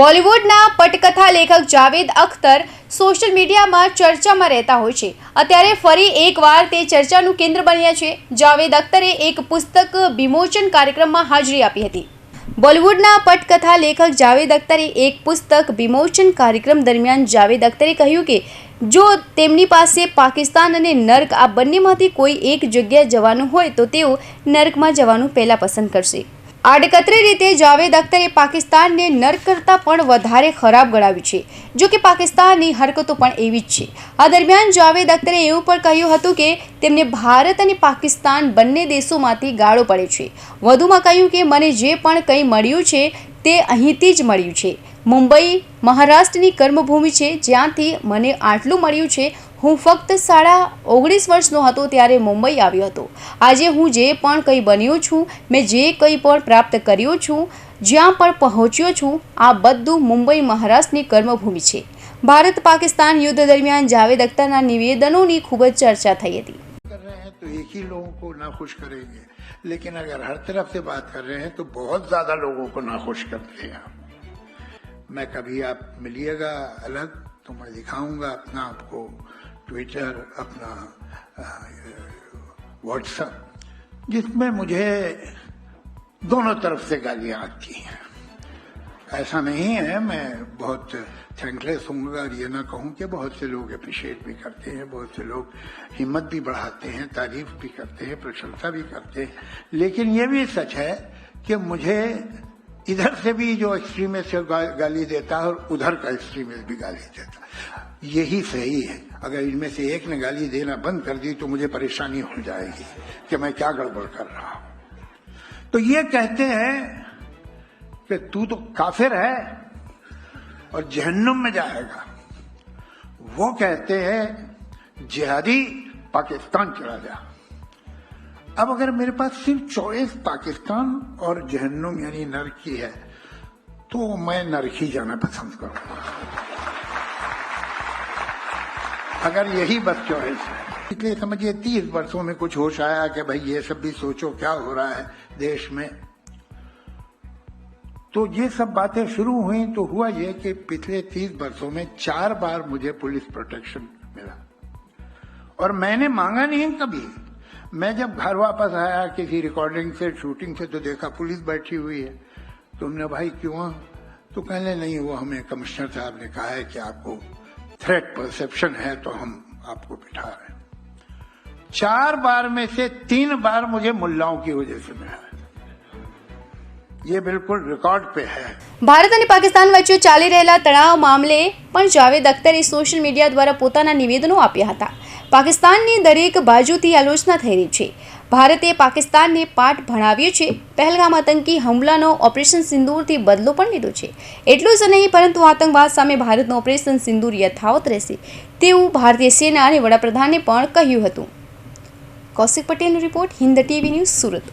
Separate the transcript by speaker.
Speaker 1: બોલિવૂડના પટકથા લેખક જાવેદ અખ્તર સોશિયલ મીડિયામાં ચર્ચામાં રહેતા હોય છે. અત્યારે ફરી એકવાર તે ચર્ચાનું કેન્દ્ર બન્યા છે. જાવેદ અખ્તરે એક પુસ્તક વિમોચન કાર્યક્રમમાં હાજરી આપી હતી. બોલિવૂડના પટકથા લેખક જાવેદ અખ્તરે એક પુસ્તક વિમોચન કાર્યક્રમ દરમિયાન જાવેદ અખ્તરે કહ્યું કે, જો તેમની પાસે પાકિસ્તાન અને નર્ક આ બંનેમાંથી કોઈ એક જગ્યાએ જવાનું હોય તો તેઓ નર્કમાં જવાનું પહેલાં પસંદ કરશે. આડકતરી રીતે જાવેદ અખ્તરે પાકિસ્તાનને નર્ક કરતાં પણ વધારે ખરાબ ગણાવ્યું છે. જો કે પાકિસ્તાનની હરકતો પણ એવી જ છે. આ દરમિયાન જાવેદ અખ્તરે એવું પણ કહ્યું હતું કે તેમને ભારત અને પાકિસ્તાન બંને દેશોમાંથી ગાળો પડે છે. વધુમાં કહ્યું કે મને જે પણ કંઈ મળ્યું છે તે અહીંથી જ મળ્યું છે. મુંબઈ મહારાષ્ટ્રની કર્મભૂમિ છે જ્યાંથી મને આટલું મળ્યું છે હું ફક્ત સાડા ઓગણીસ વર્ષનો હતો ત્યારે મુંબઈ આવ્યો હતો આજે હું જે પણ કંઈ બન્યો છું મેં જે કંઈ પણ પ્રાપ્ત કર્યું છું જ્યાં પણ પહોંચ્યો છું આ બધું મુંબઈ મહારાષ્ટ્રની કર્મભૂમિ છે ભારત પાકિસ્તાન યુદ્ધ દરમિયાન જાવેદ અખ્તરના નિવેદનોની ખૂબ જ ચર્ચા થઈ હતી
Speaker 2: कर रहे हैं तो एक ही लोगों को नाखुश करेंगे लेकिन अगर हर तरफ से बात कर रहे हैं तो बहुत ज्यादा लोगों को नाखुश करते हैं मैं कभी आप मिलिएगा अलग तो मैं दिखाऊंगा अपना आपको ट्विटर अपना व्हाट्सएप जिसमें मुझे दोनों तरफ़ से गालियाँ आती हैं। ऐसा नहीं है, मैं बहुत थैंकलेस हूँ और ये ना कहूँ कि बहुत से लोग अप्रिशिएट भी करते हैं, बहुत से लोग हिम्मत भी बढ़ाते हैं, तारीफ़ भी करते हैं, प्रशंसा भी करते हैं। लेकिन ये भी सच है कि मुझे इधर से भी जो एक्सट्रीमिस्ट गाली देता है और उधर का एक्सट्रीमिस्ट भी गाली देता है। यही सही है। अगर इनमें से एक ने गाली देना बंद कर दी तो मुझे परेशानी हो जाएगी कि मैं क्या गड़बड़ कर रहा हूँ। तो ये कहते हैं कि तू तो काफिर है और जहन्नुम में जाएगा। वो कहते हैं, जिहादी पाकिस्तान चला जा। अब अगर मेरे पास सिर्फ़ चॉइस पाकिस्तान और जहन्नुम यानी नरकी है तो मैं नरकी जाना पसंद करूँगा। अगर यही चॉइस है। इसलिए समझिए, तीस वर्षों में कुछ होश आया कि भाई ये सब भी सोचो, क्या हो रहा है देश में। तो ये सब बातें शुरू हुई तो हुआ ये कि पिछले तीस वर्षों में चार बार मुझे पुलिस प्रोटेक्शन मिला। और मैंने मांगा नहीं कभी। मैं जब घर वापस आया, किसी रिकॉर्डिंग से शूटिंग से तो देखा पुलिस बैठी हुई है। तुमने भाई क्यों? तो कहने, नहीं, वो हमें कमिश्नर साहब ने कहा है कि आपको थ्रेट परसेप्शन है तो हम आपको बिठा रहे हैं चार बार में से तीन बार मुझे मुल्लाओं की वजह से मिला है ये बिल्कुल रिकॉर्ड पे है
Speaker 1: ભારત અને પાકિસ્તાન વચ્ચે ચાલી રહેલા તણાવ મામલે પણ જાવેદ અખ્તરે સોશિયલ મીડિયા દ્વારા પોતાના નિવેદનો આપ્યા હતા પાકિસ્તાનની દરેક બાજુથી આલોચના થઈ રહી છે ભારતે પાકિસ્તાનને પાઠ ભણાવ્યો છે. પહેલગામ આતંકી હુમલાનો ઓપરેશન સિંદૂરથી બદલો પણ લીધો છે. એટલું જ નહીં, પરંતુ આતંકવાદ સામે ભારતનું ઓપરેશન સિંદૂર યથાવત રહેશે, તેવું ભારતીય સેના અને વડાપ્રધાને પણ કહ્યું હતું. કૌશિક પટેલનો report Hind TV news Surat.